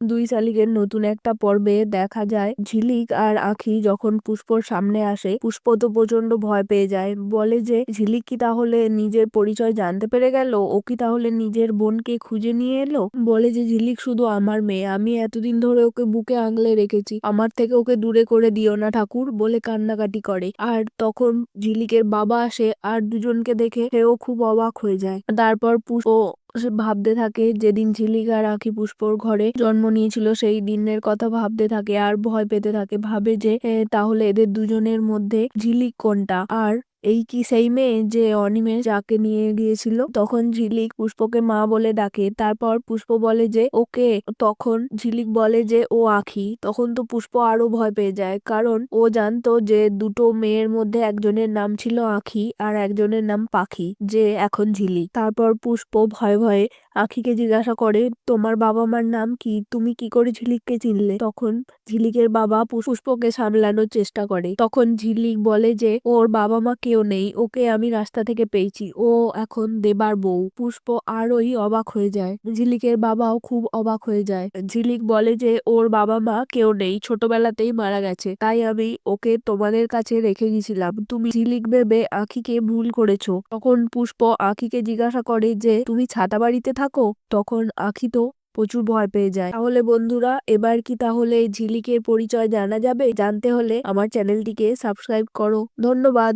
দুই শালিকের নতুন একটা পর্বে দেখা যায়। ঝিলিক আর আখি যখন পুষ্পর সামনে আসে, পুষ্প তো প্রচণ্ড ভয় পেয়ে যায়। বলে যে, ঝিলিক কি তাহলে নিজের পরিচয় জানতে পেরে গেল? ও কি তাহলে নিজের বোনকে খুঁজে নিয়ে এলো? বলে যে, ঝিলিক শুধু আমার মেয়ে। আমি এতদিন ধরে ওকে বুকে আগলে রেখেছি। আমার থেকে ওকে দূরে করে দিও না ঠাকুর, বলে কান্নাকাটি করে। আর তখন ঝিলিকের বাবা আসে আর দুজনকে দেখে সেও খুব অবাক হয়ে যায়। তারপর পুষ্প সে ভাবতে থাকে, যেদিন ঝিলিকা রাখি পুষ্পর ঘরে জন্ম নিয়েছিল, সেই দিনের কথা ভাবতে থাকে আর ভয় পেতে থাকে। ভাবে যে তাহলে এদের দুজনের মধ্যে ঝিলিক কোনটা? আর এই কি সেই মেয়ে যে অনিমেষ যাকে নিয়ে গিয়েছিল, তখন ঝিলিক পুষ্পকে মা বলে ডাকে। তারপর পুষ্প বলে যে, ওকে। তখন ঝিলিক বলে যে, ও আখি। তখন তো পুষ্প আরও ভয় পেয়ে যায়, কারণ ও জানতো যে, দুটো মেয়ের মধ্যে একজনের নাম ছিল আখি আর একজনের নাম পাখি, যে এখন ঝিলিক। তারপর পুষ্প ভয়ে ভয়ে আখিকে জিজ্ঞাসা করে, তোমার বাবা মার নাম কি? তুমি কি করে ঝিলিককে চিনলে? তখন ঝিলিকের বাবা পুষ্পকে সামলানোর চেষ্টা করে। তখন ঝিলিক বলে যে, ওর বাবা মা কেউ নেই, ওকে আমি রাস্তা থেকে পেয়েছি। ও এখন দেবার বউ। পুষ্প আরোই অবাক হয়ে যায়। ঝিলিকের বাবাও খুব অবাক হয়ে যায়। ঝিলিক বলে যে ওর বাবা মা কেউ নেই, ছোটবেলাতেই মারা গেছে। তাই আমি ওকে তোমাদের কাছে রেখে গেছিলাম। তুমি ঝিলিক ভেবে আখিকে ভুল করেছ। তখন পুষ্প আখিকে জিজ্ঞাসা করে যে, তুমি ছাতা বাড়িতে থাকো? তখন আখি তো প্রচুর ভয় পেয়ে যায়। তাহলে বন্ধুরা, এবার কি তাহলে ঝিলিকের পরিচয় জানা যাবে? জানতে হলে আমার চ্যানেলটিকে সাবস্ক্রাইব করো। ধন্যবাদ।